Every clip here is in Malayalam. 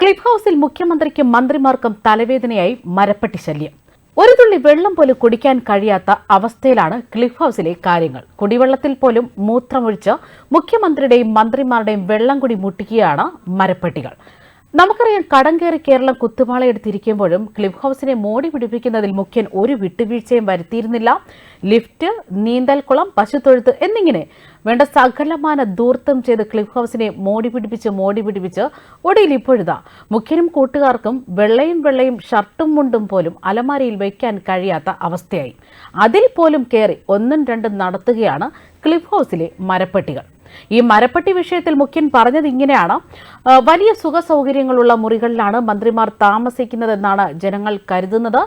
ക്ലിഫ് ഹൗസിൽ മുഖ്യമന്ത്രിക്കും മന്ത്രിമാർക്കും തലവേദനയായി മരപ്പട്ടി ശല്യം. ഒരു തുള്ളി വെള്ളം പോലും കുടിക്കാൻ കഴിയാത്ത അവസ്ഥയിലാണ് ക്ലിഫ് ഹൌസിലെ കാര്യങ്ങൾ. കുടിവെള്ളത്തിൽ പോലും മൂത്രമൊഴിച്ച് മുഖ്യമന്ത്രിയുടെയും മന്ത്രിമാരുടെയും വെള്ളം കൂടി മുട്ടിക്കുകയാണ് മരപ്പട്ടികൾ. നമുക്കറിയാം കടം കയറി കേരളം കുത്തുപാളയെടുത്തിരിക്കുമ്പോഴും ക്ലിഫ് ഹൗസിനെ മോടി പിടിപ്പിക്കുന്നതിൽ മുഖ്യൻ ഒരു വിട്ടുവീഴ്ചയും വരുത്തിയിരുന്നില്ല. ലിഫ്റ്റ് നീന്തൽക്കുളം പശുത്തൊഴുത്ത് എന്നിങ്ങനെ വേണ്ട സകലമാന ദൂർത്തം ചെയ്ത് ക്ലിഫ് ഹൗസിനെ മോടി പിടിപ്പിച്ച് മോടി പിടിപ്പിച്ച് ഒടുവിൽ ഇപ്പോഴിതാ. മുഖ്യനും കൂട്ടുകാർക്കും വെള്ളയും വെള്ളയും ഷർട്ടും മുണ്ടും പോലും അലമാരയിൽ വയ്ക്കാൻ കഴിയാത്ത അവസ്ഥയായി. അതിൽ പോലും കയറി ഒന്നും രണ്ടും നടത്തുകയാണ് ക്ലിഫ് ഹൗസിലെ മരപ്പെട്ടികൾ. ഈ മരപ്പട്ടി വിഷയത്തിൽ മുഖ്യൻ പറഞ്ഞത് ഇങ്ങനെയാണ്. വലിയ സുഖ സൗകര്യങ്ങളുള്ള മുറികളിലാണ് മന്ത്രിമാർ താമസിക്കുന്നതെന്നാണ് ജനങ്ങൾ കരുതുന്നത്.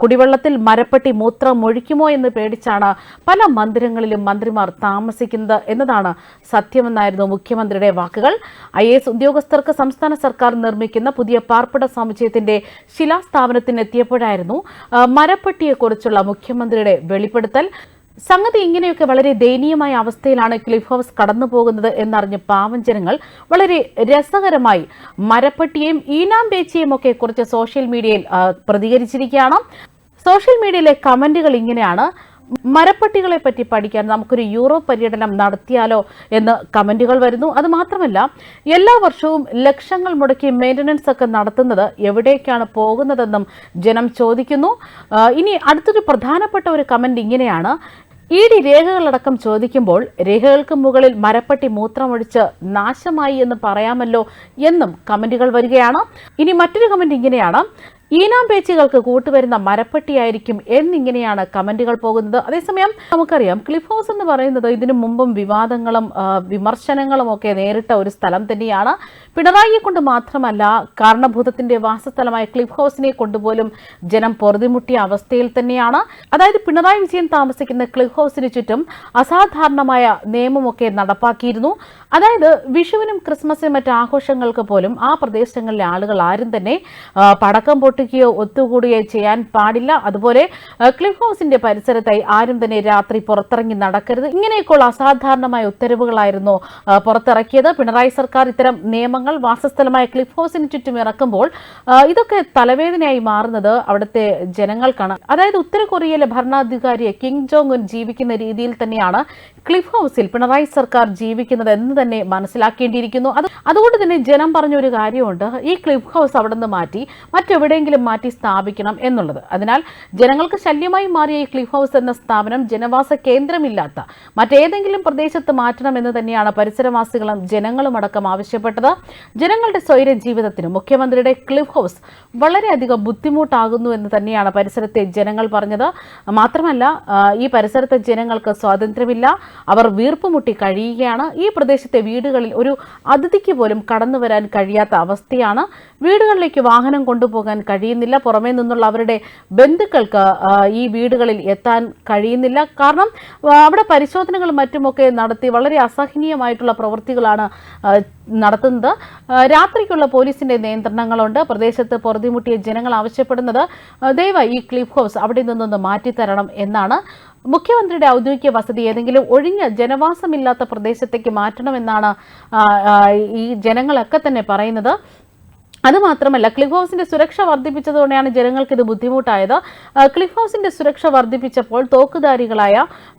കുടിവെള്ളത്തിൽ മരപ്പട്ടി മൂത്രം ഒഴിക്കുമോ എന്ന് പേടിച്ചാണ് പല മന്ദിരങ്ങളിലും മന്ത്രിമാർ താമസിക്കുന്നത് എന്നതാണ് സത്യമെന്നായിരുന്നു മുഖ്യമന്ത്രിയുടെ വാക്കുകൾ. ഐ എസ് ഉദ്യോഗസ്ഥർക്ക് സംസ്ഥാന സർക്കാർ നിർമ്മിക്കുന്ന പുതിയ പാർപ്പിട സമുച്ചയത്തിന്റെ ശിലാസ്ഥാപനത്തിനെത്തിയപ്പോഴായിരുന്നു മരപ്പട്ടിയെക്കുറിച്ചുള്ള മുഖ്യമന്ത്രിയുടെ വെളിപ്പെടുത്തൽ. സംഗതി ഇങ്ങനെയൊക്കെ വളരെ ദയനീയമായ അവസ്ഥയിലാണ് ക്ലിഫ് ഹൗസ് കടന്നു പോകുന്നത് എന്നറിഞ്ഞ് പാവം ജനങ്ങൾ വളരെ രസകരമായി മരപ്പട്ടിയെയും ഈനാം പേച്ചിയെയും ഒക്കെ കുറിച്ച് സോഷ്യൽ മീഡിയയിൽ പ്രതികരിച്ചിരിക്കുകയാണ്. സോഷ്യൽ മീഡിയയിലെ കമന്റുകൾ ഇങ്ങനെയാണ്. മരപ്പട്ടികളെ പറ്റി പഠിക്കാൻ നമുക്കൊരു യൂറോപ്പ് പര്യടനം നടത്തിയാലോ എന്ന് കമന്റുകൾ വരുന്നു. അത് മാത്രമല്ല എല്ലാ വർഷവും ലക്ഷങ്ങൾ മുടക്കി മെയിന്റനൻസ് ഒക്കെ നടത്തുന്നത് എവിടേക്കാണ് പോകുന്നതെന്നും ജനം ചോദിക്കുന്നു. ഇനി അടുത്തൊരു പ്രധാനപ്പെട്ട ഒരു കമന്റ് ഇങ്ങനെയാണ്. ഇ ഡി രേഖകളടക്കം ചോദിക്കുമ്പോൾ രേഖകൾക്ക് മുകളിൽ മരപ്പട്ടി മൂത്രമൊഴിച്ച് നാശമായി എന്ന് പറയാമല്ലോ എന്നും കമന്റുകൾ വരികയാണ്. ഇനി മറ്റൊരു കമന്റ് ഇങ്ങനെയാണ്. ഈനാം പേച്ചുകൾക്ക് കൂട്ടുവരുന്ന മരപ്പട്ടിയായിരിക്കും എന്നിങ്ങനെയാണ് കമന്റുകൾ പോകുന്നത്. അതേസമയം നമുക്കറിയാം ക്ലിഫ് ഹൗസ് എന്ന് പറയുന്നത് ഇതിനു മുമ്പും വിവാദങ്ങളും വിമർശനങ്ങളും ഒക്കെ നേരിട്ട ഒരു സ്ഥലം തന്നെയാണ്. പിണറായിയെ കൊണ്ട് മാത്രമല്ല കാരണഭൂതത്തിന്റെ വാസസ്ഥലമായ ക്ലിഫ് ഹൗസിനെ കൊണ്ടുപോലും ജനം പൊറുതിമുട്ടിയ അവസ്ഥയിൽ തന്നെയാണ്. അതായത് പിണറായി വിജയൻ താമസിക്കുന്ന ക്ലിഫ് ഹൗസിന് ചുറ്റും അസാധാരണമായ നിയമമൊക്കെ നടപ്പാക്കിയിരുന്നു. അതായത് വിഷുവിനും ക്രിസ്മസിനും മറ്റ് ആഘോഷങ്ങൾക്ക് പോലും ആ പ്രദേശങ്ങളിലെ ആളുകൾ ആരും തന്നെ പടക്കം പടക്കം പൊട്ടിക്കുകയോ ഒത്തുകൂടുകയോ ചെയ്യാൻ പാടില്ല. അതുപോലെ ക്ലിഫ് ഹൗസിന്റെ പരിസരത്തായി ആരും തന്നെ രാത്രി പുറത്തിറങ്ങി നടക്കരുത്. ഇങ്ങനെയൊക്കെയുള്ള അസാധാരണമായ ഉത്തരവുകളായിരുന്നു പുറത്തിറക്കിയത്. പിണറായി സർക്കാർ ഇത്തരം നിയമങ്ങൾ വാസസ്ഥലമായ ക്ലിഫ് ഹൗസിന് ചുറ്റും ഇറക്കുമ്പോൾ ഇതൊക്കെ തലവേദനയായി മാറുന്നത് അവിടുത്തെ ജനങ്ങൾക്കാണ്. അതായത് ഉത്തര കൊറിയയിലെ ഭരണാധികാരിയെ കിങ് ജോങ് ഉൻ ജീവിക്കുന്ന രീതിയിൽ തന്നെയാണ് ക്ലിഫ് ഹൗസിൽ പിണറായി സർക്കാർ ജീവിക്കുന്നത് എന്ന് തന്നെ മനസ്സിലാക്കേണ്ടിയിരിക്കുന്നു. അത് അതുകൊണ്ട് തന്നെ ജനം പറഞ്ഞൊരു കാര്യമുണ്ട്. ഈ ക്ലിഫ് ഹൗസ് അവിടെ നിന്ന് മാറ്റി മറ്റെവിടെയെങ്കിലും മാറ്റി സ്ഥാപിക്കണം എന്നുള്ളത്. അതിനാൽ ജനങ്ങൾക്ക് ശല്യമായി മാറിയ ഈ ക്ലിഫ് ഹൗസ് എന്ന സ്ഥാപനം ജനവാസ കേന്ദ്രമില്ലാത്ത മറ്റേതെങ്കിലും പ്രദേശത്ത് മാറ്റണം എന്ന് തന്നെയാണ് പരിസരവാസികളും ജനങ്ങളും അടക്കം ആവശ്യപ്പെട്ടത്. ജനങ്ങളുടെ സ്വൈര ജീവിതത്തിന് മുഖ്യമന്ത്രിയുടെ ക്ലിഫ് ഹൗസ് വളരെയധികം ബുദ്ധിമുട്ടാകുന്നു എന്ന് തന്നെയാണ് പരിസരത്തെ ജനങ്ങൾ പറഞ്ഞത്. മാത്രമല്ല ഈ പരിസരത്തെ ജനങ്ങൾക്ക് സ്വാതന്ത്ര്യമില്ല. അവർ വീർപ്പുമുട്ടി കഴിയുകയാണ്. ഈ പ്രദേശത്തെ വീടുകളിൽ ഒരു അതിഥിക്ക് പോലും കടന്നു വരാൻ കഴിയാത്ത അവസ്ഥയാണ്. വീടുകളിലേക്ക് വാഹനം കൊണ്ടുപോകാൻ കഴിയുന്നില്ല. പുറമേ നിന്നുള്ള അവരുടെ ബന്ധുക്കൾക്ക് ഈ വീടുകളിൽ എത്താൻ കഴിയുന്നില്ല. കാരണം അവിടെ പരിശോധനകളും മറ്റുമൊക്കെ നടത്തി വളരെ അസഹനീയമായിട്ടുള്ള പ്രവൃത്തികളാണ് നടത്തുന്നത്. രാത്രിക്കുള്ള പോലീസിന്റെ നിയന്ത്രണങ്ങളുണ്ട്. പ്രദേശത്ത് പൊറുതിമുട്ടിയ ജനങ്ങൾ ആവശ്യപ്പെടുന്നത് ദയവായി ഈ ക്ലിഫ് ഹൗസ് അവിടെ നിന്നൊന്ന് മാറ്റിത്തരണം എന്നാണ്. മുഖ്യമന്ത്രിയുടെ ഔദ്യോഗിക വസതി ഏതെങ്കിലും ഒഴിഞ്ഞ ജനവാസമില്ലാത്ത പ്രദേശത്തേക്ക് മാറ്റണമെന്നാണ് ഈ ജനങ്ങളൊക്കെ തന്നെ പറയുന്നത്. അതുമാത്രമല്ല ക്ലിഫ് ഹൗസിന്റെ സുരക്ഷ വർദ്ധിപ്പിച്ചതോടെയാണ് ജനങ്ങൾക്ക് ഇത് ബുദ്ധിമുട്ടായത്. ക്ലിഫ് ഹൗസിന്റെ സുരക്ഷ വർദ്ധിപ്പിച്ചപ്പോൾ തോക്കുധാരികളായ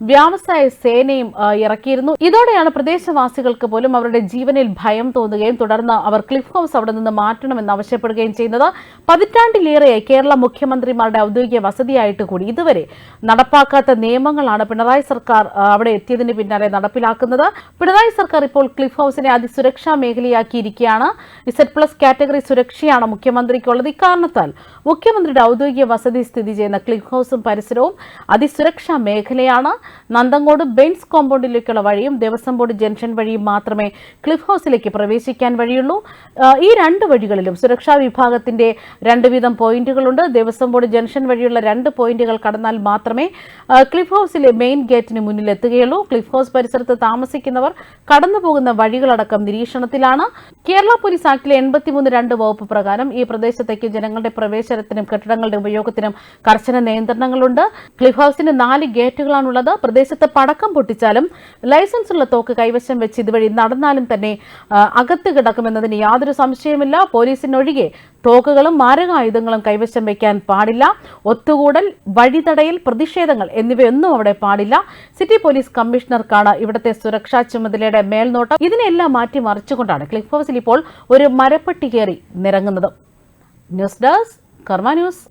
വ്യാവസായ സേനയും ഇറക്കിയിരുന്നു. ഇതോടെയാണ് പ്രദേശവാസികൾക്ക് പോലും അവരുടെ ജീവനിൽ ഭയം തോന്നുകയും തുടർന്ന് അവർ ക്ലിഫ് ഹൗസ് അവിടെ നിന്ന് മാറ്റണമെന്ന് ആവശ്യപ്പെടുകയും ചെയ്യുന്നത് പതിറ്റാണ്ടിലേറെയായി കേരള മുഖ്യമന്ത്രിമാരുടെ ഔദ്യോഗിക വസതിയായിട്ട് കൂടി. ഇതുവരെ നടപ്പാക്കാത്ത നിയമങ്ങളാണ് പിണറായി സർക്കാർ അവിടെ എത്തിയതിന് പിന്നാലെ നടപ്പിലാക്കുന്നത്. പിണറായി സർക്കാർ ഇപ്പോൾ ക്ലിഫ് ഹൗസിനെ അതിസുരക്ഷാ മേഖലയാക്കിയിരിക്കുകയാണ്. ഇസെഡ് പ്ലസ് കാറ്റഗറി സുരക്ഷയാണ് മുഖ്യമന്ത്രിക്കുള്ളത്. ഇക്കാരണത്താൽ മുഖ്യമന്ത്രിയുടെ ഔദ്യോഗിക വസതി സ്ഥിതി ചെയ്യുന്ന ക്ലിഫ് ഹൗസും പരിസരവും അതിസുരക്ഷാ മേഖലയാണ്. നന്തങ്കോട് ബെൻസ് കോമ്പൗണ്ടിലേക്കുള്ള വഴിയും ദേവസ്വം ബോർഡ് ജംഗ്ഷൻ വഴിയും മാത്രമേ ക്ലിഫ് ഹൗസിലേക്ക് പ്രവേശിക്കാൻ വഴിയുള്ളൂ. ഈ രണ്ട് വഴികളിലും സുരക്ഷാ വിഭാഗത്തിന്റെ രണ്ട് വീതം പോയിന്റുകളുണ്ട്. ദേവസ്വം ബോർഡ് ജംഗ്ഷൻ വഴിയുള്ള രണ്ട് പോയിന്റുകൾ കടന്നാൽ മാത്രമേ ക്ലിഫ് ഹൗസിലെ മെയിൻ ഗേറ്റിന് മുന്നിൽ എത്തുകയുള്ളൂ. ക്ലിഫ് ഹൗസ് പരിസരത്ത് താമസിക്കുന്നവർ കടന്നുപോകുന്ന വഴികളടക്കം നിരീക്ഷണത്തിലാണ്. കേരള പോലീസ് ആക്ടിലെ എൺപത്തിമൂന്ന് രണ്ട് വകുപ്പ് പ്രകാരം ഈ പ്രദേശത്തേക്ക് ജനങ്ങളുടെ പ്രവേശനത്തിനും കെട്ടിടങ്ങളുടെ ഉപയോഗത്തിനും കർശന നിയന്ത്രണങ്ങളുണ്ട്. ക്ലിഫ് ഹൌസിന് നാല് ഗേറ്റുകളാണുള്ളത്. പ്രദേശത്ത് പടക്കം പൊട്ടിച്ചാലും ലൈസൻസ് ഉള്ള തോക്ക് കൈവശം വെച്ച് ഇതുവഴി നടന്നാലും തന്നെ അകത്ത് കിടക്കുമെന്നതിന് യാതൊരു സംശയമില്ല പോലീസിനൊഴികെ തോക്കുകളും മാരകായുധങ്ങളും കൈവശം വയ്ക്കാൻ പാടില്ല. ഒത്തുകൂടൽ വഴിതടയൽ പ്രതിഷേധങ്ങൾ എന്നിവയൊന്നും അവിടെ പാടില്ല. സിറ്റി പോലീസ് കമ്മീഷണർക്കാണ് ഇവിടുത്തെ സുരക്ഷാ ചുമതലയുടെ മേൽനോട്ടം. ഇതിനെല്ലാം മാറ്റി മറിച്ചുകൊണ്ടാണ് ക്ലിഫ് ഹൗസിൽ ഇപ്പോൾ ഒരു മരപ്പെട്ടി കയറി നിരങ്ങുന്നത് ന്യൂസ് ഡെസ്ക് കർമ്മ ന്യൂസ്.